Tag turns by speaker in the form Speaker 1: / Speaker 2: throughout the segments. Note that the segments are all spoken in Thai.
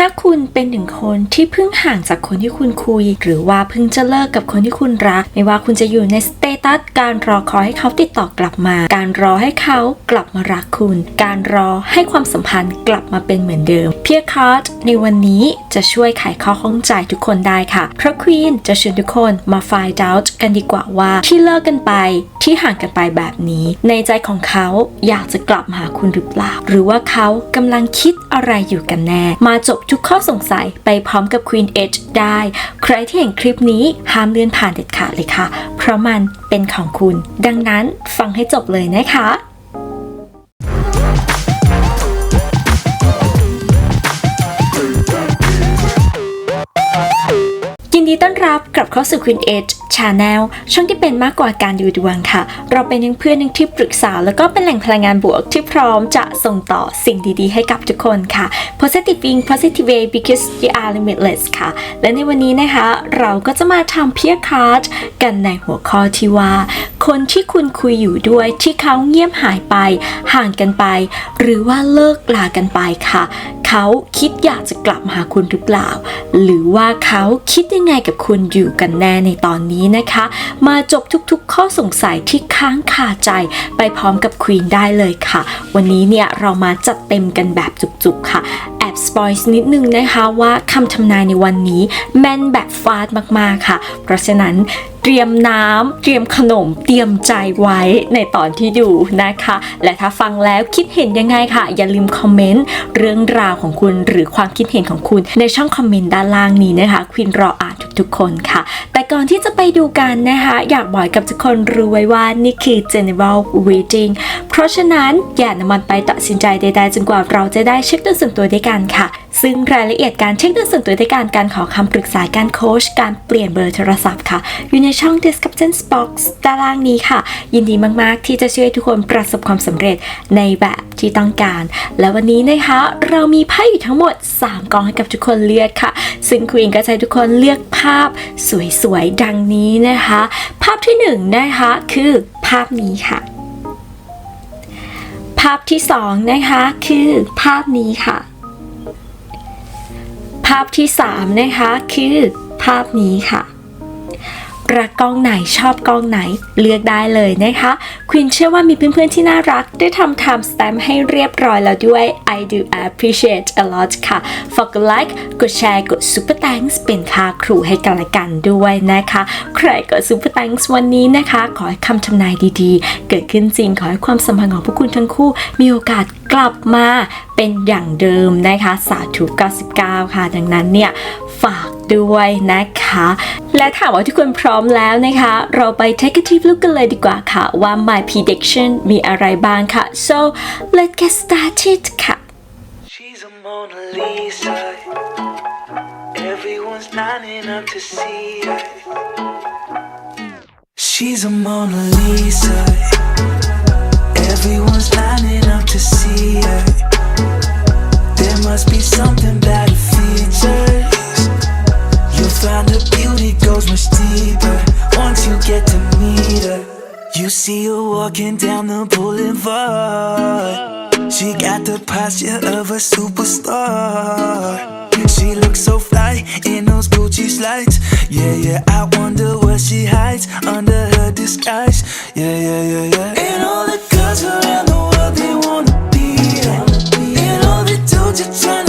Speaker 1: ถ้าคุณเป็นหนึ่งคนที่เพิ่งห่างจากคนที่คุณคุย หรือว่าเพิ่งจะเลิกกับคนที่คุณรัก ไม่ว่าคุณจะอยู่ในสเตตัสการรอคอยให้เขาติดต่อกลับมา การรอให้เขากลับมารักคุณ การรอให้ความสัมพันธ์กลับมาเป็นเหมือนเดิม เพียคาร์ดในวันนี้จะช่วยไขข้อข้องใจทุกคนได้ค่ะ เพราะควีนจะชวนทุกคนมาไฟด์ out กันดีกว่าว่าที่เลิกกันไปที่ห่างกันไปแบบนี้ ในใจของเขาอยากจะกลับมาหาคุณหรือเปล่า หรือว่าเขากำลังคิดอะไรอยู่กันแน่ มาจบทุกข้อสงสัยไปพร้อมกับ Queen Edge ได้ ใครที่เห็นคลิปนี้ห้ามเลื่อนผ่านเด็ดขาดเลยค่ะ เพราะมันเป็นของคุณ ดังนั้นฟังให้จบเลยนะคะยินดีต้อนรับกลับเข้าสู่ Queen Edge Channel ช่องที่เป็นมากกว่าการดูดวงค่ะ เราเป็นทั้งเพื่อนทั้งที่ปรึกษา แล้วก็เป็นแหล่งพลังงานบวกที่พร้อมจะส่งต่อสิ่งดีๆ ให้กับทุกคนค่ะ Positive Being Positive Way because you are limitless ค่ะ และในวันนี้นะคะ เราก็จะมาทำเพียร์คาร์ดกันในหัวข้อที่ว่า คนที่คุณคุยอยู่ด้วยที่เขาเงียบหายไป ห่างกันไป หรือว่าเลิกลากันไปค่ะเขาคิดอยากจะกลับมาหาคุณหรือเปล่า หรือว่าเขาคิดยังไงกับคุณอยู่กันแน่ในตอนนี้นะคะ มาจบทุกๆ ข้อสงสัยที่ค้างคาใจไปพร้อมกับควีนได้เลยค่ะ วันนี้เนี่ยเรามาจัดเต็มกันแบบจุกๆค่ะแอบสปอยส์นิดนึงนะคะว่าคำทำนายในวันนี้แม่นแบบฟาดมากๆค่ะ เพราะฉะนั้นเตรียมน้ำเตรียมขนมเตรียมใจไว้ในตอนที่ดูนะคะ และถ้าฟังแล้วคิดเห็นยังไงค่ะ อย่าลืมคอมเมนต์เรื่องราวของคุณหรือความคิดเห็นของคุณในช่องคอมเมนต์ด้านล่างนี้นะคะควินรออ่านทุกๆคนค่ะ แต่ ก่อนที่จะไปดูกันนะคะ อยากบอกกับทุกคนรู้ไว้ว่านี่คือ general reading เพราะฉะนั้นอย่านำมันไปตัดสินใจใดๆจนกว่าเราจะได้เช็คตัวส่วนตัวด้วยกันค่ะ ซึ่งรายละเอียดการเช็คดวงส่วนตัวด้วยกันการขอคำปรึกษาการโค้ชการเปลี่ยนเบอร์โทรศัพท์ค่ะ อยู่ในช่อง description box ด้านล่างนี้ค่ะ ยินดีมาก ๆ ที่จะช่วยทุกคนประสบความสำเร็จในแบบที่ต้องการ และวันนี้นะคะ เรามีไพ่อยู่ทั้งหมด 3กองให้กับทุกคนเลือกค่ะ ซึ่งควีนก็จะให้ทุกคนเลือกภาพสวย ๆ ดังนี้นะคะ ภาพที่1นะคะคือภาพนี้ค่ะภาพที่2นะคะคือภาพนี้ค่ะ ภาพที่3นะคะคือภาพนี้ค่ะ รักกองไหนชอบกองไหนเลือกได้เลยนะคะควินเชื่อว่ามีเพื่อนๆที่น่ารัก ได้ทำ time stamp ให้เรียบร้อยแล้วด้วย I do appreciate a lot ค่ะ ฝากกดไลค์กดแชร์กด super thanks เป็นค่าครูให้กันและกันด้วยนะคะ ใครกด super thanks วันนี้นะคะ ขอให้คำทำนายดีๆ เกิดขึ้นจริงขอให้ความสัมพันธ์ของพวกคุณทั้งคู่ มีโอกาสกลับมาเป็นอย่างเดิมนะคะ สาธุ99 ค่ะ ดังนั้นเนี่ยฝาก ด้วยนะคะ และถามว่าทุกคนพร้อมแล้วนะคะ เราไป take a deep look กันเลยดีกว่าค่ะ ว่า my prediction มีอะไรบ้างค่ะ so let's get started ค่ะ
Speaker 2: She's a Mona Lisa. Everyone's lining up to see her. She's a Mona Lisa. Everyone's lining up to see her. There must be something that find her beauty goes much deeper once you get to meet her. You see her walking down the boulevard. She got the posture of a superstar. She looks so fly in those Gucci slides. Yeah, yeah, I wonder what she hides under her disguise. Yeah, yeah, yeah, yeah. And all the girls around the world, they wanna be her. And all the dudes are trying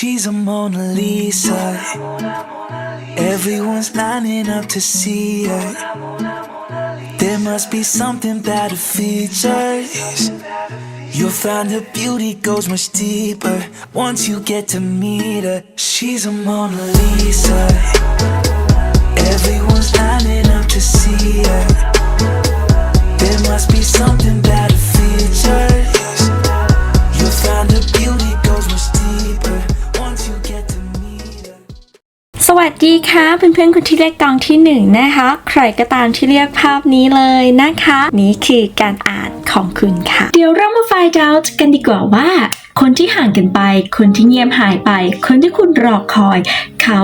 Speaker 2: She's a Mona Lisa. Everyone's lining up to see her. There must be something about her features. You'll find her beauty goes much deeper once you get to meet her. She's a Mona Lisa. Everyone's lining up to see her. There must be something about her
Speaker 1: วัสดีคะเพื่อนๆคนที่เรียกกองที่หนึ่งนะคะ ใครก็ตามที่เรียกภาพนี้เลยนะคะ นี่คือการอ่านของคุณค่ะ เดี๋ยวเรามา find out กันดีกว่าว่า คนที่ห่างกันไป คนที่เงียบหายไป คนที่คุณรอคอย เขา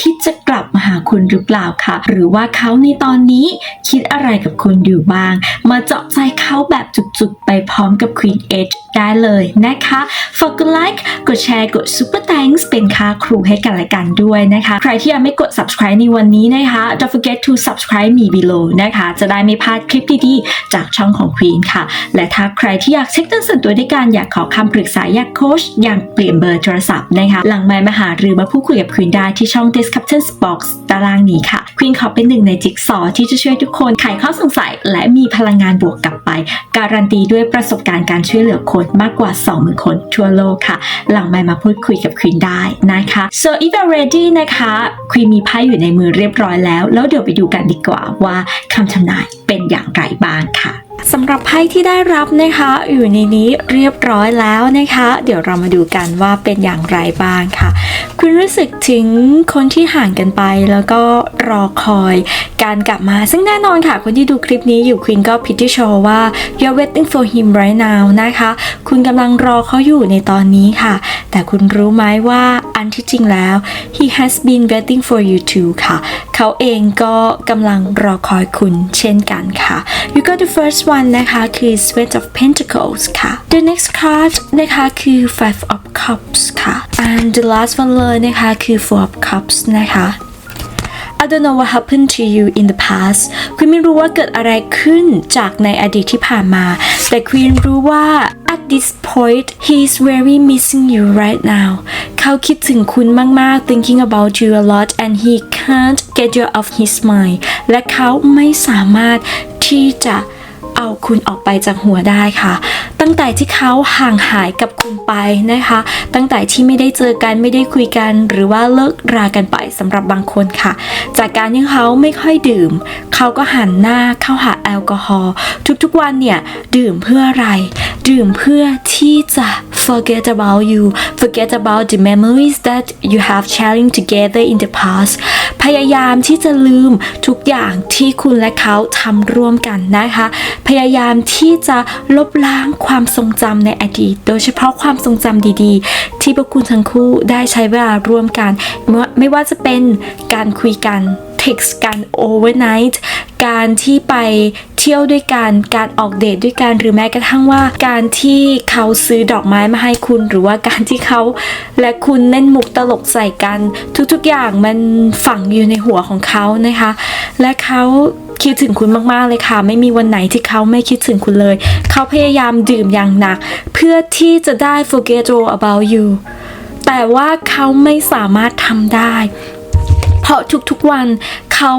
Speaker 1: คิดจะกลับมาหาคุณหรือเปล่าคะหรือว่าเขาในตอนนี้คิดอะไรกับคุณอยู่บ้าง มาเจาะใจเขาแบบจุกๆ ไปพร้อมกับ Queen Edge ได้เลยนะคะ ฝากกดไลค์ กดแชร์ กด Super Thanks เป็นค่าครูให้กันและกันด้วยนะคะ ใครที่ยังไม่กด subscribe ในวันนี้นะคะ don't forget to subscribe me below นะคะ จะได้ไม่พลาดคลิปดีๆ จากช่องของ Queen ค่ะ และถ้าใครที่อยากเช็คต้นส่วนตัวด้วยกันอยากขอคำปรึกษาอยากโค้ชอยากเปลี่ยนเบอร์โทรศัพท์นะคะ หลังไมมาหาหรือมาพูดคุยกับ Queen ได้ที่ช่อง description box ตารางนี้ค่ะ Queen ขอเป็นหนึ่งในจิ๊กซอว์ที่จะช่วยทุกคนไขข้อสงสัย และมีพลังงานบวกกลับไป การันตีด้วยประสบการณ์การช่วยเหลือคนมากกว่า 20,000 คนทั่วโลกค่ะ หลังไมค์มาพูดคุยกับ Queen ได้นะคะ so if you're ready นะคะ Queen มีไพ่อยู่ในมือเรียบร้อยแล้ว แล้วเดี๋ยวไปดูกันดีกว่าว่าคำทำนายเป็นอย่างไรบ้างค่ะ สำหรับไพ่ที่ได้รับนะคะ อยู่ในนี้เรียบร้อยแล้วนะคะ เดี๋ยวเรามาดูกันว่าเป็นอย่างไรบ้างค่ะ คุณรู้สึกถึงคนที่ห่างกันไปแล้วก็รอคอยการกลับมา ซึ่งแน่นอนค่ะ คนที่ดูคลิปนี้อยู่ค u ีนก็พิธีโชว์ว่า you're waiting for him right now นะคะ คุณกำลังรอเขาอยู่ในตอนนี้ค่ะ แต่คุณรู้ไหมว่าอันที่จริงแล้ว he has been waiting for you too ค่ะ เขาเองก็กำลังรอคอยคุณเช่นกันค่ะ you got the first one นะคะคือ Sweat of Pentacles ค่ะ the next card นะคะคือ Five of Cups ค่ะ and the last one เลยนะคะคือ Four of Cups นะคะ I don't know what happened to you in the past คุณไม่รู้ว่าเกิดอะไรขึ้นจากในอดีตที่ผ่านมา แต่ควีนรู้ว่า at this point he's very missing you right now เขาคิดถึงคุณมาก ๆ thinking about you a lot and he can't get you off his mind และเขาไม่สามารถที่จะ เอาคุณออกไปจากหัวได้ค่ะ ตั้งแต่ที่เขาห่างหายกับคุณไปนะคะ ตั้งแต่ที่ไม่ได้เจอกันไม่ได้คุยกันหรือว่าเลิกรากันไปสำหรับบางคนค่ะ จากการที่เขาไม่ค่อยดื่ม เขาก็หันหน้าเข้าหาแอลกอฮอล์ทุกๆวันเนี่ย ดื่มเพื่ออะไร ดื่มเพื่อที่จะ forget about you forget about the memories that you have sharing together in the past พยายามที่จะลืมทุกอย่างที่คุณและเขาทำร่วมกันนะคะ พยายามที่จะลบล้างความความทรงจำในอดีต โดยเฉพาะความทรงจำดีๆ ที่พวกคุณทั้งคู่ได้ใช้เวลาร่วมกัน ไม่ว่าไม่ว่าจะเป็นการคุยกัน text กัน overnight การที่ไปเที่ยวด้วยกันการออกเดทด้วยกันหรือแม้กระทั่งว่า การที่เขาซื้อดอกไม้มาให้คุณ หรือว่าการที่เขาและคุณเล่นมุกตลกใส่กัน ทุกๆอย่างมันฝังอยู่ในหัวของเขานะคะ และเขาคิดถึงคุณมากๆเลยค่ะ ไม่มีวันไหนที่เขาไม่คิดถึงคุณเลย เขาพยายามดื่มอย่างหนัก เพื่อที่จะได้ forget all about you แต่ว่าเขาไม่สามารถทำได้ ราะทุกๆวันเขา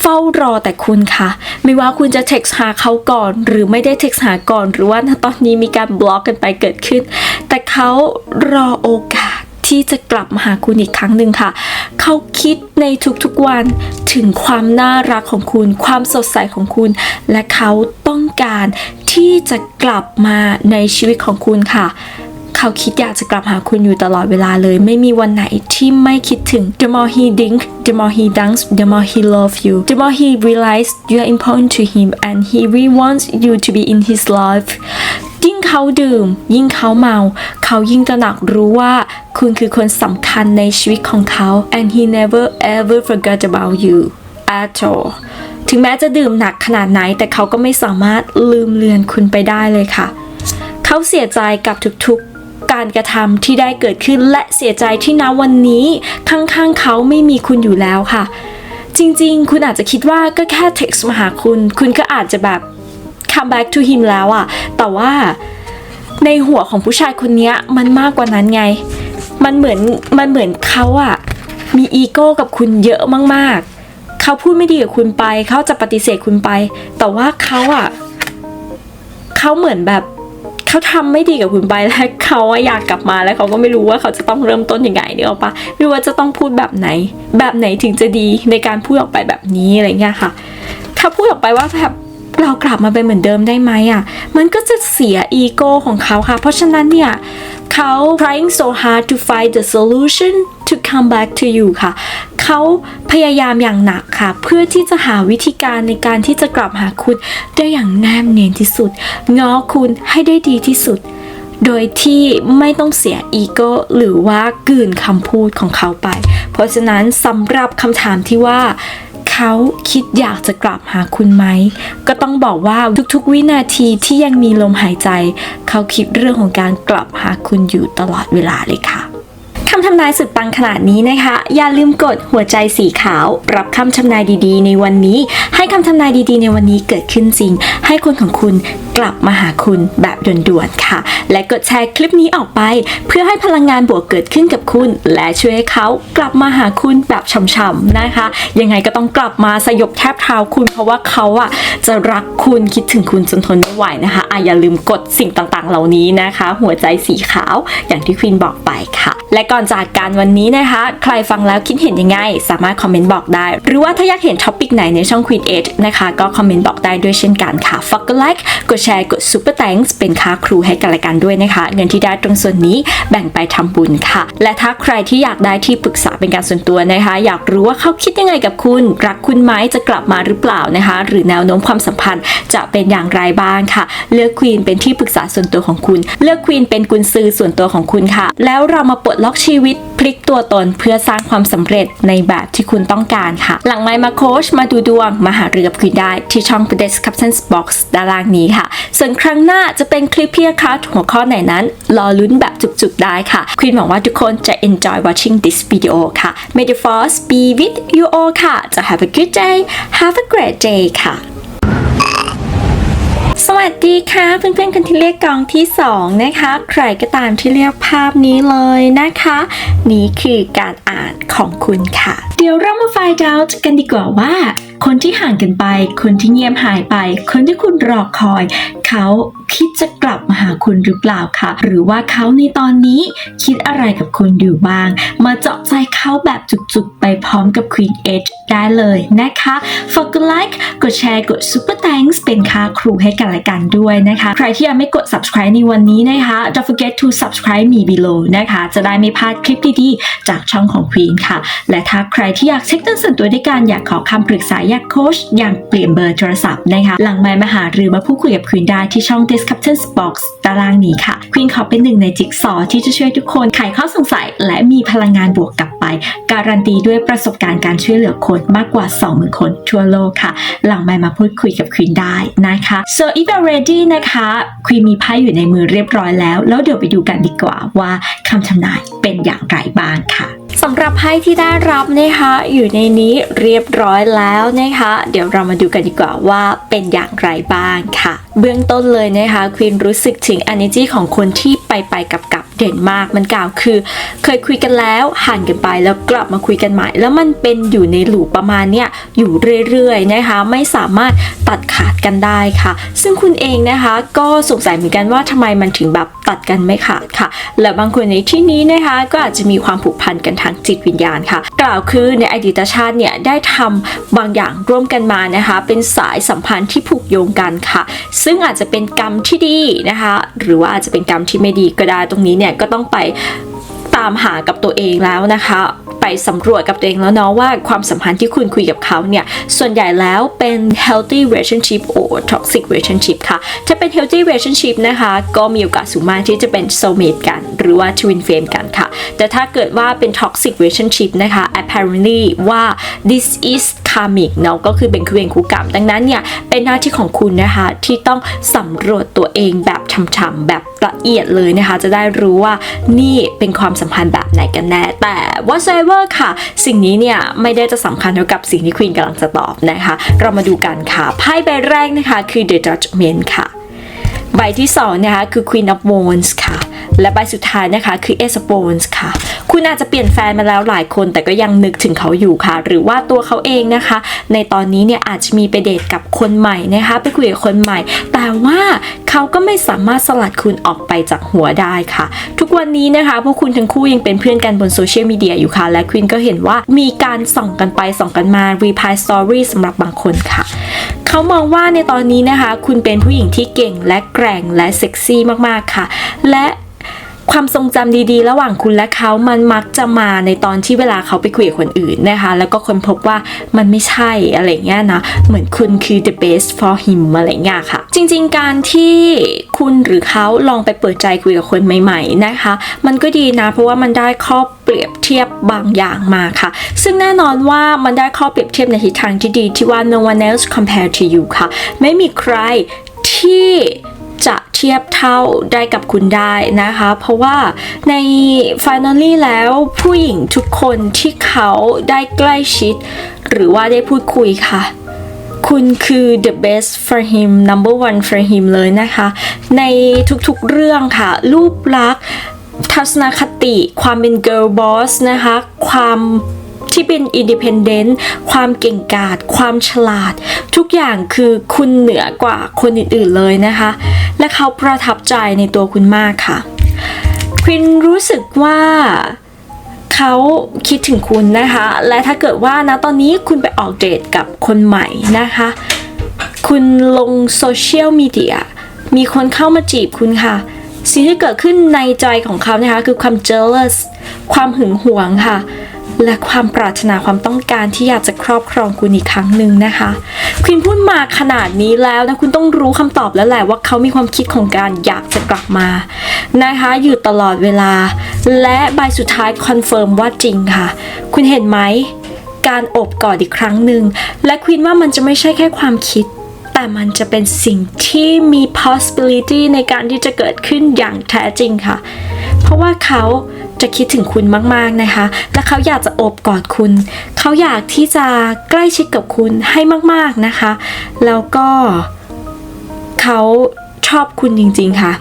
Speaker 1: เฝ้ารอแต่คุณค่ะ ไม่ว่าคุณจะเท็กซ์หาเขาก่อน หรือไม่ได้เท็กซ์หาก่อน หรือว่าตอนนี้มีการบล็อกกันไปเกิดขึ้น แต่เขารอโอกาสที่จะกลับมาหาคุณอีกครั้งหนึ่งค่ะ เขาคิดในทุกๆวันถึงความน่ารักของคุณ ความสดใสของคุณ และเขาต้องการที่จะกลับมาในชีวิตของคุณค่ะ เขาคิดอยากจะกลับหาคุณอยู่ตลอดเวลาเลย ไม่มีวันไหนที่ไม่คิดถึง the more he drink the more he dance the more he love you the more he realize you are important to him and he really wants you to be in his life ยิ่งเขาดื่ม ยิ่งเขาเมา เขายิ่งตระหนักรู้ว่าคุณคือคนสำคัญในชีวิตของเขา and he never ever forgot about you at all ถึงแม้จะดื่มหนักขนาดไหน แต่เขาก็ไม่สามารถลืมเลือนคุณไปได้เลยค่ะ เขาเสียใจกับทุกๆ การกระทำที่ได้เกิดขึ้นและเสียใจที่ณวันนี้ ข้างๆเขาไม่มีคุณอยู่แล้วค่ะ จริงๆ คุณอาจจะคิดว่าก็แค่ text มาหาคุณ คุณก็อาจจะแบบ come back to him แล้วอะแต่ว่าในหัวของผู้ชายคนนี้มันมากกว่านั้นไง มันเหมือนมันเหมือนเขาอะมีอีโก้กับคุณเยอะมากๆ เขาพูดไม่ดีกับคุณไป เขาจะปฏิเสธคุณไป แต่ว่าเขาอะเขาเหมือนแบบ เขาทำไม่ดีกับคุณไปแล้วเขาอยากกลับมาแล้วเขาก็ไม่รู้ว่าเขาจะต้องเริ่มต้นยังไงเนี่ยหรอปะไม่รู้ว่าจะต้องพูดแบบไหน แบบไหนถึงจะดีในการพูดออกไปแบบนี้อะไรเงี้ยค่ะ ถ้าพูดออกไปว่าแบบเรากลับมาเป็นเหมือนเดิมได้ไหมอะ มันก็จะเสียอีโก้ของเขาค่ะ เพราะฉะนั้นเนี่ยเขา trying so hard to find the solution to come back to you ค่ะ เขาพยายามอย่างหนักค่ะ เพื่อที่จะหาวิธีการในการที่จะกลับหาคุณได้อย่างแนบเนียนที่สุด ง้อคุณให้ได้ดีที่สุด โดยที่ไม่ต้องเสียอีโก้หรือว่ากลืนคำพูดของเขาไป เพราะฉะนั้นสำหรับคำถามที่ว่าเขาคิดอยากจะกลับหาคุณไหม ก็ต้องบอกว่าทุกๆวินาทีที่ยังมีลมหายใจ เขาคิดเรื่องของการกลับหาคุณอยู่ตลอดเวลาเลยค่ะ คำทำนายสุดปังขนาดนี้นะคะ อย่าลืมกดหัวใจสีขาว รับคำทำนายดีๆ ในวันนี้ ให้คำทำนายดีๆ ในวันนี้เกิดขึ้นจริง ให้คนของคุณกลับมาหาคุณแบบด่วนๆค่ะ และกดแชร์คลิปนี้ออกไป เพื่อให้พลังงานบวกเกิดขึ้นกับคุณ และช่วยให้เขากลับมาหาคุณแบบช่ำๆนะคะ ยังไงก็ต้องกลับมาสยบแทบเท้าคุณ เพราะว่าเขาอะจะรักคุณคิดถึงคุณจนทนไม่ไหวนะคะอะอย่าลืมกดสิ่งต่างๆ เหล่านี้นะคะ หัวใจสีขาวอย่างที่ควีนบอกไปค่ะ และก่อนจากการวันนี้นะคะ ใครฟังแล้วคิดเห็นยังไง สามารถคอมเมนต์บอกได้ หรือว่าถ้าอยากเห็นท็อปิกไหนในช่อง Queen Age นะคะ ก็คอมเมนต์บอกได้ด้วยเช่นกันค่ะฝากกดไลค์กดแชร์กด Super Thanks เป็นค่าครูให้กันและกันด้วยนะคะ เงินที่ได้ตรงส่วนนี้แบ่งไปทำบุญค่ะ และถ้าใครที่อยากได้ที่ปรึกษาเป็นการส่วนตัวนะคะ อยากรู้ว่าเขาคิดยังไงกับคุณ รักคุณไหมจะกลับมาหรือเปล่านะคะ หรือแนวโน้มความสัมพันธ์จะเป็นอย่างไรบ้างค่ะ เลือกควีนเป็นที่ปรึกษาส่วนตัวของคุณ เลือกควีนเป็นกุญซือส่วนตัวของคุณค่ะ แล้วเรามาปลดล็อกชีีวิตพลิกตัวตนเพื่อสร้างความสำเร็จในแบบที่คุณต้องการค่ะ หลังไมมาโคชมาดูดวง มาหาเรือกับควีนได้ที่ช่อง description box ด้านล่างนี้ค่ะ ส่วนครั้งหน้าจะเป็นคลิปเพียร์คัสหัวข้อไหนนั้น รอลุ้นแบบจุกๆได้ค่ะควีนหวังว่าทุกคนจะ enjoy watching this video ค่ะ May the force be with you all ค่ะ จะ have a good day have a great day ค่ะ วัสดีค่ะเพื่อนๆคนที่เรียกกองที่ 2 นะคะ ใครก็ตามที่เรียกภาพนี้เลยนะคะ นี่คือการอ่านของคุณค่ะ เดี๋ยวเรามา find out กันดีกว่าว่า คนที่ห่างกันไป คนที่เงียบหายไป คนที่คุณรอคอยเขาคิดจะกลับมาหาคุณหรือเปล่าคะหรือว่าเขาในตอนนี้คิดอะไรกับคุณอยู่บ้าง มาเจาะใจเขาแบบจุกๆ ไปพร้อมกับ Queen Edge ได้เลยนะคะ ฝากกดไลค์กดแชร์กด Super Thanks เป็นค่าครูให้กันและกันด้วยนะคะ ใครที่ยังไม่กด subscribe ในวันนี้นะคะ don't forget to subscribe me below นะคะ จะได้ไม่พลาดคลิปดีๆ จากช่องของ Queen ค่ะ และถ้าใครที่อยากเช็คต้นส่วนตัวด้วยกันอยากขอคำปรึกษาอยากโค้ชอยากเปลี่ยนเบอร์โทรศัพท์นะคะหลังไมมาหาหรือมาพูดคุยกับ Queen ได้ที่ช่อง description box ตารางนี้ค่ะ Queen ขอเป็นหนึ่งในจิ๊กซอว์ที่จะช่วยทุกคนไขข้อสงสัย และมีพลังงานบวกกลับไป การันตีด้วยประสบการณ์การช่วยเหลือคนมากกว่า 20,000 คนทั่วโลกค่ะ หลังไมค์มาพูดคุยกับ Queen ได้นะคะ so if you're ready นะคะ Queen มีไพ่อยู่ในมือเรียบร้อยแล้ว แล้วเดี๋ยวไปดูกันดีกว่าว่าคำทำนายเป็นอย่างไรบ้างค่ะสำหรับไพ่ที่ได้รับนะคะอยู่ในนี้เรียบร้อยแล้วนะคะ เดี๋ยวเรามาดูกันดีกว่าว่าเป็นอย่างไรบ้างค่ะเบื้องต้นเลยนะคะควีนรู้สึกถึง energy ของคนที่ไปไปกับกับเด่นมากมันกล่าวคือ เคยคุยกันแล้วห่างกันไปแล้วกลับมาคุยกันใหม่ แล้วมันเป็นอยู่ในหลูปประมาณเนี้ยอยู่เรื่อยๆนะคะ ไม่สามารถตัดขาดกันได้ค่ะ ซึ่งคุณเองนะคะก็สงสัยเหมือนกันว่าทำไมมันถึงแบบตัดกันไม่ขาดค่ะ และบางคนในที่นี้นะคะก็อาจจะมีความผูกพันกันทางจิตวิญญาณค่ะ กล่าวคือในอดีตชาติเนี่ยได้ทำบางอย่างร่วมกันมานะคะ เป็นสายสัมพันธ์ที่ผูกโยงกันค่ะซึ่งอาจจะเป็นกรรมที่ดีนะคะ หรือว่าอาจจะเป็นกรรมที่ไม่ดีก็ได้ตรงนี้เนี่ยก็ต้องไป ตามหากับตัวเองแล้วนะคะ ไปสำรวจกับตัวเองแล้วเนาะว่าความสัมพันธ์ที่คุณคุยกับเขาเนี่ย ส่วนใหญ่แล้วเป็น healthy relationship or toxic relationship ค่ะ ถ้าเป็น healthy relationship นะคะ ก็มีโอกาสสูงมากที่จะเป็น soulmate กัน หรือว่า twin flame กันค่ะ แต่ถ้าเกิดว่าเป็น toxic relationship นะคะ apparently ว่า this is karmic เนาะก็คือเป็นคู่เวรคู่กรรม ดังนั้นเนี่ย เป็นหน้าที่ของคุณนะคะที่ต้องสำรวจตัวเองแบบช่ำๆแบบ ละเอียดเลยนะคะ จะได้รู้ว่านี่เป็นความสัมพันธ์แบบไหนกันแน่ แต่ whatsoever ค่ะ สิ่งนี้เนี่ย ไม่ได้จะสำคัญเท่ากับสิ่งที่ควีนกำลังจะตอบนะคะ เรามาดูกันค่ะ ไพ่ใบแรกนะคะ คือ the judgment ค่ะ ใบที่2นะคะคือ Queen of Wands ค่ะ และใบสุดท้ายนะคะคือ Ace of Wands ค่ะ คุณอาจจะเปลี่ยนแฟนมาแล้วหลายคน แต่ก็ยังนึกถึงเขาอยู่ค่ะ หรือว่าตัวเขาเองนะคะ ในตอนนี้เนี่ยอาจจะมีไปเดทกับคนใหม่นะคะ ไปคุยกับคนใหม่ แต่ว่าเขาก็ไม่สามารถสลัดคุณออกไปจากหัวได้ค่ะ ทุกวันนี้นะคะพวกคุณทั้งคู่ยังเป็นเพื่อนกันบนโซเชียลมีเดียอยู่ค่ะ และควีนก็เห็นว่ามีการส่องกันไปส่องกันมา reply story สำหรับบางคนค่ะเขามองว่าในตอนนี้นะคะ คุณเป็นผู้หญิงที่เก่งและแกร่งและเซ็กซี่มากๆค่ะ และ ความทรงจำดีๆ ระหว่างคุณและเขามันมักจะมาในตอนที่เวลาเขาไปคุยกับคนอื่นนะคะ แล้วก็คนพบว่ามันไม่ใช่อะไรเงี้ยนะ เหมือนคุณคือ the best for him อะไรเงี้ยค่ะ จริงๆ การที่คุณหรือเขาลองไปเปิดใจคุยกับคนใหม่ ๆ นะคะ มันก็ดีนะ เพราะว่ามันได้ข้อเปรียบเทียบบางอย่างมาค่ะ ซึ่งแน่นอนว่ามันได้ข้อเปรียบเทียบในทิศทางที่ดีที่ว่า no one else compared to you ค่ะ ไม่มีใครที่ จะเทียบเท่าได้กับคุณได้นะคะ เพราะว่าใน finally แล้วผู้หญิงทุกคนที่เขาได้ใกล้ชิด หรือว่าได้พูดคุยค่ะ คุณคือ the best for him number one for him เลยนะคะ ในทุกๆเรื่องค่ะ รูปลักษณ์ทัศนคติ ความเป็น girl boss นะคะ ความ ที่เป็น independent ความเก่งกาจความฉลาด ทุกอย่างคือคุณเหนือกว่าคนอื่นๆเลยนะคะ และเขาประทับใจในตัวคุณมากค่ะควินรู้สึกว่าเขาคิดถึงคุณนะคะ และถ้าเกิดว่านะตอนนี้คุณไปออกเดทกับคนใหม่นะคะ คุณลงโซเชียลมีเดียมีคนเข้ามาจีบคุณค่ะ สิ่งที่เกิดขึ้นในใจของเขานะคะ คือความ jealous ความหึงหวงค่ะ และความปรารถนาความต้องการที่อยากจะครอบครองคุณอีกครั้งหนึ่งนะคะควินพูดมาขนาดนี้แล้วนะคุณต้องรู้คำตอบแล้วแหละว่าเขามีความคิดของการอยากจะกลับมานะคะ อยู่ตลอดเวลา และใบสุดท้ายคอนเฟิร์มว่าจริงค่ะ คุณเห็นไหมการอบกอดอีกครั้งหนึ่งและควินว่ามันจะไม่ใช่แค่ความคิด แต่มันจะเป็นสิ่งที่มี possibility ในการที่จะเกิดขึ้นอย่างแท้จริงค่ะ เพราะว่าเขาจะคิดถึงคุณมากๆนะคะ และเขาอยากจะโอบกอดคุณ เขาอยากที่จะใกล้ชิดกับคุณให้มากๆนะคะ แล้วก็เขาชอบคุณจริงๆค่ะ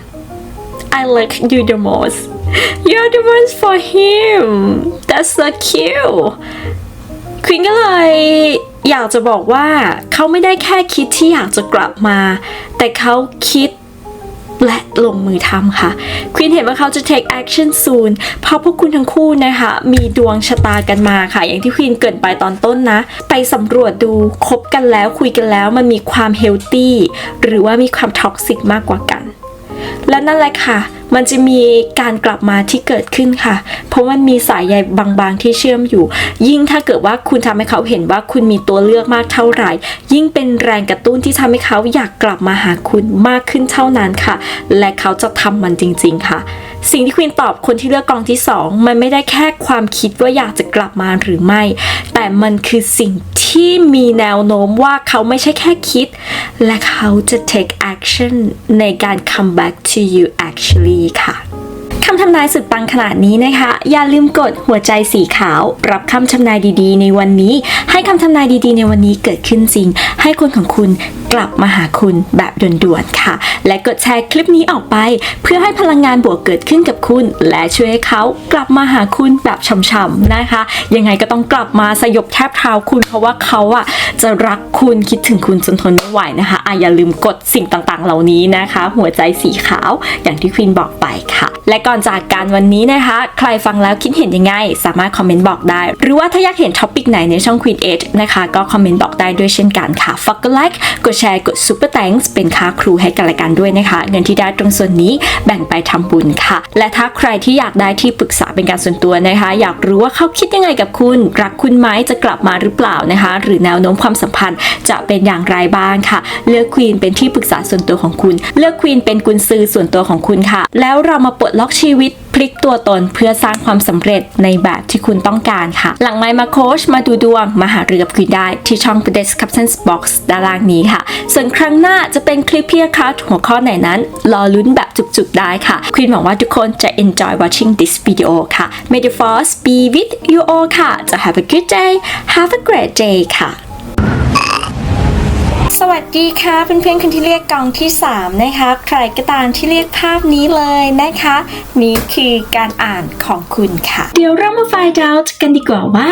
Speaker 1: I like you the most. You're the one for him. That's so cute. ควินก็เลย อยากจะบอกว่าเขาไม่ได้แค่คิดที่อยากจะกลับมา แต่เขาคิดและลงมือทำค่ะ ควินเห็นว่าเขาจะ take action soon เพราะพวกคุณทั้งคู่นะคะ มีดวงชะตากันมาค่ะ อย่างที่ควินเกินไปตอนต้นนะ ไปสำรวจดูคบกันแล้วคุยกันแล้วมันมีความเฮลตี้หรือว่ามีความท็อกซิกมากกว่ากัน และนั่นแหละค่ะ มันจะมีการกลับมาที่เกิดขึ้นค่ะ เพราะมันมีสายใยบางๆที่เชื่อมอยู่ ยิ่งถ้าเกิดว่าคุณทำให้เขาเห็นว่าคุณมีตัวเลือกมากเท่าไหร่ ยิ่งเป็นแรงกระตุ้นที่ทำให้เขาอยากกลับมาหาคุณมากขึ้นเท่านั้นค่ะ และเขาจะทำมันจริง ๆ ค่ะ สิ่งที่ควีนตอบคนที่เลือกกองที่สองมันไม่ได้แค่ความคิดว่าอยากจะกลับมาหรือไม่ แต่มันคือสิ่งที่มีแนวโน้มว่าเขาไม่ใช่แค่คิด และเขาจะ take action ในการ come back to you actually ค่ะำทำนายสุดปังขนาดนี้นะคะ อย่าลืมกดหัวใจสีขาว รับคำทำนายดีๆ ในวันนี้ ให้คำทำนายดีๆ ในวันนี้เกิดขึ้นจริง ให้คนของคุณกลับมาหาคุณแบบด่วนๆค่ะ และกดแชร์คลิปนี้ออกไป เพื่อให้พลังงานบวกเกิดขึ้นกับคุณ และช่วยให้เขากลับมาหาคุณแบบช่ำๆนะคะ ยังไงก็ต้องกลับมาสยบแทบเท้าคุณ เพราะว่าเขาอะจะรักคุณคิดถึงคุณจนทนไม่ไหวนะคะอะอย่าลืมกดสิ่งต่างๆ เหล่านี้นะคะ หัวใจสีขาวอย่างที่ควีนบอกไปค่ะ และก่อนจากการวันนี้นะคะ ใครฟังแล้วคิดเห็นยังไง สามารถคอมเมนต์บอกได้ หรือว่าถ้าอยากเห็นท็อปิกไหนในช่อง Queen Age นะคะ ก็คอมเมนต์บอกได้ด้วยเช่นกันค่ะฝากกดไลค์กดแชร์กด Super Thanks เป็นค่าครูให้กันละกันด้วยนะคะ เงินที่ได้ตรงส่วนนี้แบ่งไปทำบุญค่ะ และถ้าใครที่อยากได้ที่ปรึกษาเป็นการส่วนตัวนะคะ อยากรู้ว่าเขาคิดยังไงกับคุณ รักคุณไหมจะกลับมาหรือเปล่านะคะ หรือแนวโน้มความสัมพันธ์จะเป็นอย่างไรบ้างค่ะ เลือกควีนเป็นที่ปรึกษาส่วนตัวของคุณ เลือกควีนเป็นกุญซือส่วนตัวของคุณค่ะ แล้วเรามาปลดล็อกชีีวิตพลิกตัวตนเพื่อสร้างความสำเร็จในแบบที่คุณต้องการค่ะ หลังไมมาโคชมาดูดวง มาหาเรือกับคุณได้ที่ช่อง description box ด้านล่างนี้ค่ะ ส่วนครั้งหน้าจะเป็นคลิปเพียคัสหัวข้อไหนนั้น รอลุ้นแบบจุกๆได้ค่ะควีนหวังว่าทุกคนจะ enjoy watching this video ค่ะ May the force be with you all ค่ะ จะ have a good day have a great day ค่ะ สวัสดีค่ะเพื่อนๆคนที่เรียกกองที่ 3 นะคะ ใครก็ตามที่เรียกภาพนี้เลยนะคะ นี่คือการอ่านของคุณค่ะ เดี๋ยวเรามา find out กันดีกว่าว่า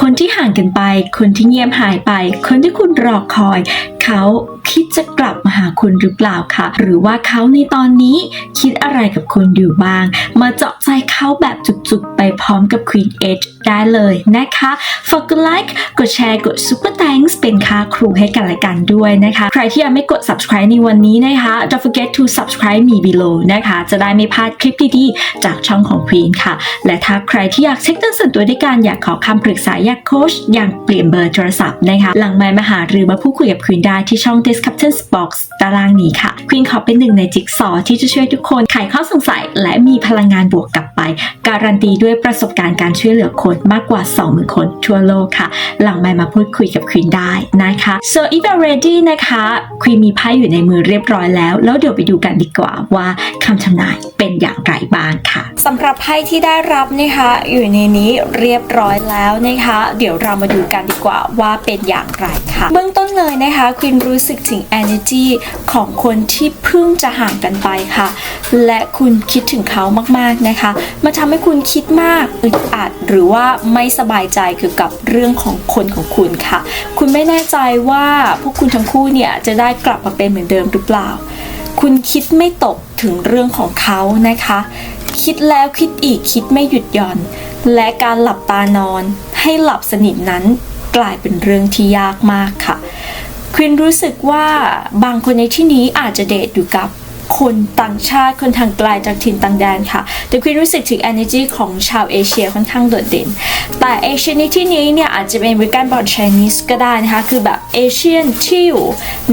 Speaker 1: คนที่ห่างกันไป คนที่เงียบหายไป คนที่คุณรอคอยเขาคิดจะกลับมาหาคุณหรือเปล่าคะหรือว่าเขาในตอนนี้คิดอะไรกับคุณอยู่บ้าง มาเจาะใจเขาแบบจุกๆ ไปพร้อมกับ Queen Edge ได้เลยนะคะฝากกดไลค์กดแชร์กด Super Thanks เป็นค่าครูให้กันและกันด้วยนะคะ ใครที่ยังไม่กด subscribe ในวันนี้นะคะ don't forget to subscribe me below นะคะ จะได้ไม่พลาดคลิปดีๆ จากช่องของ Queen ค่ะ และถ้าใครที่อยากเช็คต้นส่วนตัวด้วยกันอยากขอคำปรึกษาอยากโค้ชอยากเปลี่ยนเบอร์โทรศัพท์นะคะหลังไมมาหาหรือมาพูดคุยกับ Queen ได้ที่ช่อง Description Box ตารางนี้ค่ะ Queen ขอเป็นหนึ่งในจิ๊กซอว์ที่จะช่วยทุกคนไขข้อสงสัย และมีพลังงานบวกกลับไป การันตีด้วยประสบการณ์การช่วยเหลือคนมากกว่า 20,000 คนทั่วโลกค่ะ หลังไมค์มาพูดคุยกับ Queen ได้นะคะ so if you're ready นะคะ Queen มีไพ่อยู่ในมือเรียบร้อยแล้ว แล้วเดี๋ยวไปดูกันดีกว่าว่าคำทำนายเป็นอย่างไรบ้างค่ะสำหรับไพ่ที่ได้รับนะคะอยู่ในนี้เรียบร้อยแล้วนะคะ เดี๋ยวเรามาดูกันดีกว่าว่าเป็นอย่างไรค่ะ เบื้องต้นเลยนะคะควินรู้สึกถึง energy ของคนที่เพิ่งจะห่างกันไปค่ะ และคุณคิดถึงเขามากๆนะคะมาทำให้คุณคิดมากอึดอัดหรือว่าไม่สบายใจเกี่ยวกับเรื่องของคนของคุณค่ะ คุณไม่แน่ใจว่าพวกคุณทั้งคู่เนี่ยจะได้กลับมาเป็นเหมือนเดิมหรือเปล่า คุณคิดไม่ตกถึงเรื่องของเขานะคะ คิดแล้วคิดอีกคิดไม่หยุดหย่อน และการหลับตานอนให้หลับสนิทนั้นกลายเป็นเรื่องที่ยากมากค่ะ ควินรู้สึกว่าบางคนในที่นี้อาจจะเดทอยู่กับคนต่างชาติคนทางไกลจากถิ่นต่างแดนค่ะ แต่ควินรู้สึกถึง energy ของชาวเอเชียค่อนข้างโดดเด่น แต่เอเชียในที่นี้เนี่ยอาจจะเป็นบริการบอล Chinese ก็ได้นะคะ คือแบบเอเชียนที่อยู่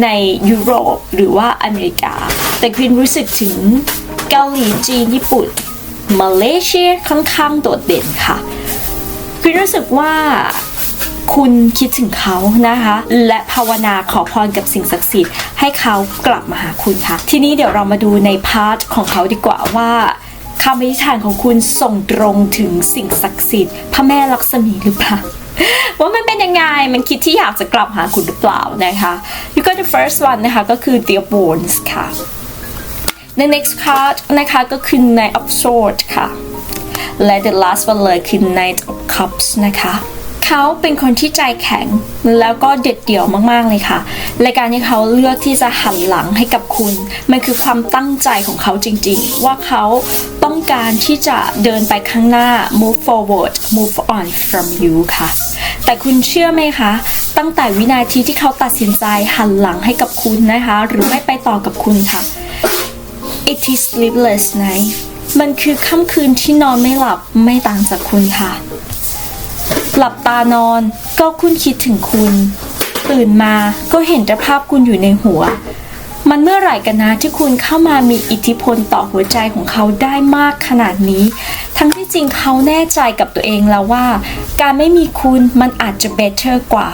Speaker 1: ในยุโรปหรือว่าอเมริกา แต่ควินรู้สึกถึงเกาหลีจีนญี่ปุ่น มาเลเซียค่อนข้างโดดเด่นค่ะควินรู้สึกว่า คุณคิดถึงเขานะคะ และภาวนาขอพรกับสิ่งศักดิ์สิทธิ์ให้เขากลับมาหาคุณค่ะ ทีนี้เดี๋ยวเรามาดูในพาร์ทของเขาดีกว่าว่าคำอธิษฐานของคุณส่งตรงถึงสิ่งศักดิ์สิทธิ์พระแม่ลักษมีหรือเปล่าว่ามันเป็นยังไง มันคิดที่อยากจะกลับหาคุณหรือเปล่านะคะ you got the first one นะคะ ก็คือ the wands ค่ะ the next card นะคะก็คือ knight of swords ค่ะ และ the last one เลยคือ knight of cups นะคะ เขาเป็นคนที่ใจแข็งแล้วก็เด็ดเดี่ยวมากๆเลยค่ะ และการที่เขาเลือกที่จะหันหลังให้กับคุณ มันคือความตั้งใจของเขาจริงๆ ว่าเขาต้องการที่จะเดินไปข้างหน้า move forward move on from you ค่ะ แต่คุณเชื่อไหมคะ ตั้งแต่วินาทีที่เขาตัดสินใจหันหลังให้กับคุณนะคะ หรือไม่ไปต่อกับคุณค่ะ It is sleepless night มันคือค่ำคืนที่นอนไม่หลับไม่ต่างจากคุณค่ะ หลับตานอนก็คุณคิดถึงคุณ ตื่นมาก็เห็นแต่ภาพคุณอยู่ในหัว มันเมื่อไหร่กันนะที่คุณเข้ามามีอิทธิพลต่อหัวใจของเขาได้มากขนาดนี้ ทั้งที่จริงเขาแน่ใจกับตัวเองแล้วว่า การไม่มีคุณมันอาจจะ better กว่า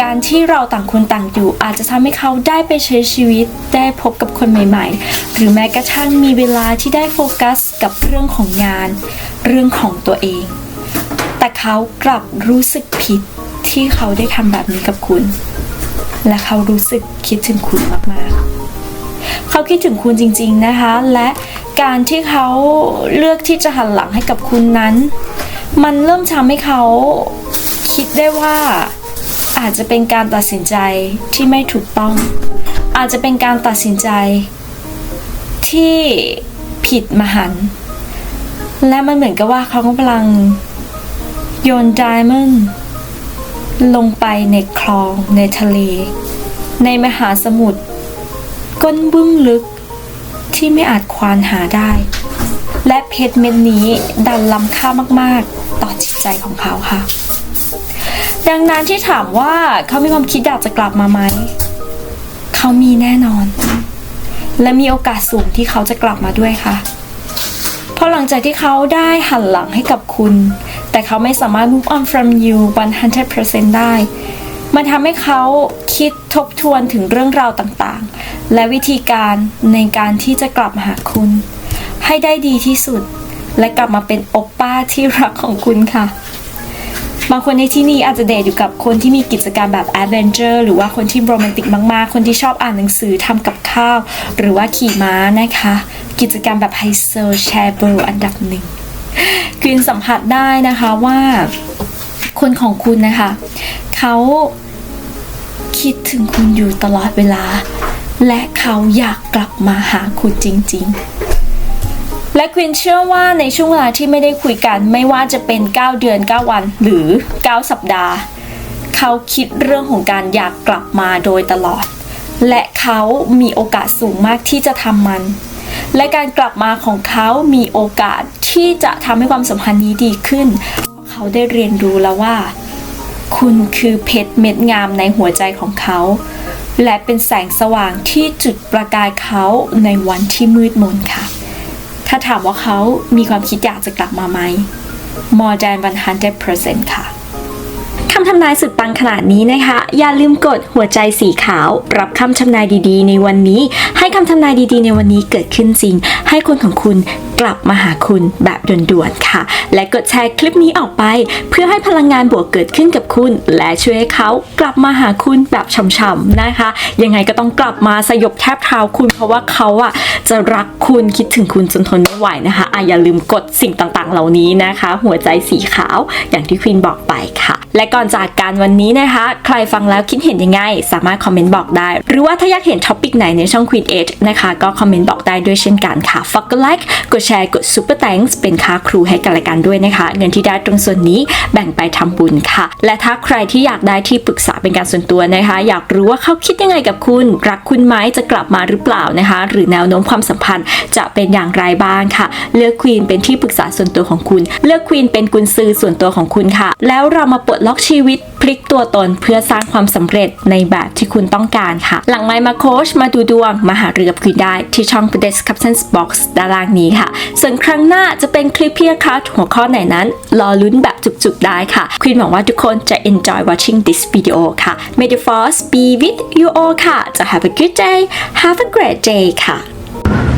Speaker 1: การที่เราต่างคนต่างอยู่อาจจะทำให้เขาได้ไปใช้ชีวิต ได้พบกับคนใหม่ๆ หรือแม้กระทั่งมีเวลาที่ได้โฟกัสกับเรื่องของงาน เรื่องของตัวเอง แต่เขากลับรู้สึกผิดที่เขาได้ทำแบบนี้กับคุณ และเขารู้สึกคิดถึงคุณมากๆ เขาคิดถึงคุณจริง ๆนะคะ และการที่เขาเลือกที่จะหันหลังให้กับคุณนั้น มันเริ่มทำให้เขาคิดได้ว่าอาจจะเป็นการตัดสินใจที่ไม่ถูกต้อง อาจจะเป็นการตัดสินใจที่ผิดมหัน และมันเหมือนกับว่าเขากำลัง โยนไดมอนด์ลงไปในคลองในทะเล ในมหาสมุทรก้นบึ้งลึกที่ไม่อาจควานหาได้ และเพชรเม็ดนี้ดันล้ำค่ามากๆ ต่อจิตใจของเขาค่ะ ดังนั้นที่ถามว่าเขามีความคิดอยากจะกลับมาไหม เขามีแน่นอน และมีโอกาสสูงที่เขาจะกลับมาด้วยค่ะ เพราะหลังจากที่เขาได้หันหลังให้กับคุณ แต่เขาไม่สามารถ move on from you 100%ได้ มันทำให้เขาคิดทบทวนถึงเรื่องราวต่างๆ และวิธีการในการที่จะกลับมาหาคุณ ให้ได้ดีที่สุด และกลับมาเป็นโอปป้าที่รักของคุณค่ะบางคนในที่นี้อาจจะเดทอยู่กับคนที่มีกิจกรรมแบบ adventure หรือว่าคนที่โรแมนติกมาก ๆ คนที่ชอบอ่านหนังสือทำกับข้าว หรือว่าขี่ม้านะคะ กิจกรรมแบบไฮโซแชร์เบอร์อันดับหนึ่ง คืนสัมผัสได้นะคะว่าคนของคุณนะคะ เขาคิดถึงคุณอยู่ตลอดเวลา และเขาอยากกลับมาหาคุณจริง ๆและควินเชื่อว่าในช่วงเวลาที่ไม่ได้คุยกันไม่ว่าจะเป็น 9 เดือน 9 วันหรือ 9 สัปดาห์ เขาคิดเรื่องของการอยากกลับมาโดยตลอด และเขามีโอกาสสูงมากที่จะทำมัน และการกลับมาของเขามีโอกาสที่จะทำให้ความสัมพันธ์นี้ดีขึ้น เขาได้เรียนรู้แล้วว่า คุณคือเพชรเม็ดงามในหัวใจของเขา และเป็นแสงสว่างที่จุดประกายเขาในวันที่มืดมนค่ะ ถ้าถามว่าเขามีความคิดอยากจะกลับมาไหม more than 100%ค่ะ คำทำนายสุดปังขนาดนี้นะคะ อย่าลืมกดหัวใจสีขาว รับคำทำนายดีๆ ในวันนี้ ให้คำทำนายดีๆ ในวันนี้เกิดขึ้นจริง ให้คนของคุณกลับมาหาคุณแบบด่วนๆค่ะ และกดแชร์คลิปนี้ออกไป เพื่อให้พลังงานบวกเกิดขึ้นกับคุณ และช่วยให้เขากลับมาหาคุณแบบช่ำๆนะคะ ยังไงก็ต้องกลับมาสยบแทบเท้าคุณ เพราะว่าเขาอะจะรักคุณคิดถึงคุณจนทนไม่ไหวนะคะอะอย่าลืมกดสิ่งต่างๆ เหล่านี้นะคะ หัวใจสีขาวอย่างที่ควีนบอกไปค่ะ และก่อนจากการวันนี้นะคะ ใครฟังแล้วคิดเห็นยังไง สามารถคอมเมนต์บอกได้ หรือว่าถ้าอยากเห็นท็อปิกไหนในช่อง Queen Age นะคะ ก็คอมเมนต์บอกได้ด้วยเช่นกันค่ะฝากกดไลค์กดแชร์กด Super Thanks เป็นค่าครูให้กับรายการด้วยนะคะ เงินที่ได้ตรงส่วนนี้แบ่งไปทำบุญค่ะ และถ้าใครที่อยากได้ที่ปรึกษาเป็นการส่วนตัวนะคะ อยากรู้ว่าเขาคิดยังไงกับคุณ รักคุณไหมจะกลับมาหรือเปล่านะคะ หรือแนวโน้มความสัมพันธ์จะเป็นอย่างไรบ้างค่ะ เลือกควีนเป็นที่ปรึกษาส่วนตัวของคุณ เลือกควีนเป็นกุญซือส่วนตัวของคุณค่ะ แล้วเรามาปลดล็อกชีีวิตพลิกตัวตนเพื่อสร้างความสำเร็จในแบบที่คุณต้องการค่ะ หลังไมมาโค้ชมาดูดวง มาหาเรือกับคุณได้ที่ช่อง description box ด้านล่างนี้ค่ะ ส่วนครั้งหน้าจะเป็นคลิปเพียคัสหัวข้อไหนนั้น รอลุ้นแบบจุกๆได้ค่ะควีนหวังว่าทุกคนจะ enjoy watching this video ค่ะ May the force be with you all ค่ะ จะ have a good day have a great day ค่ะ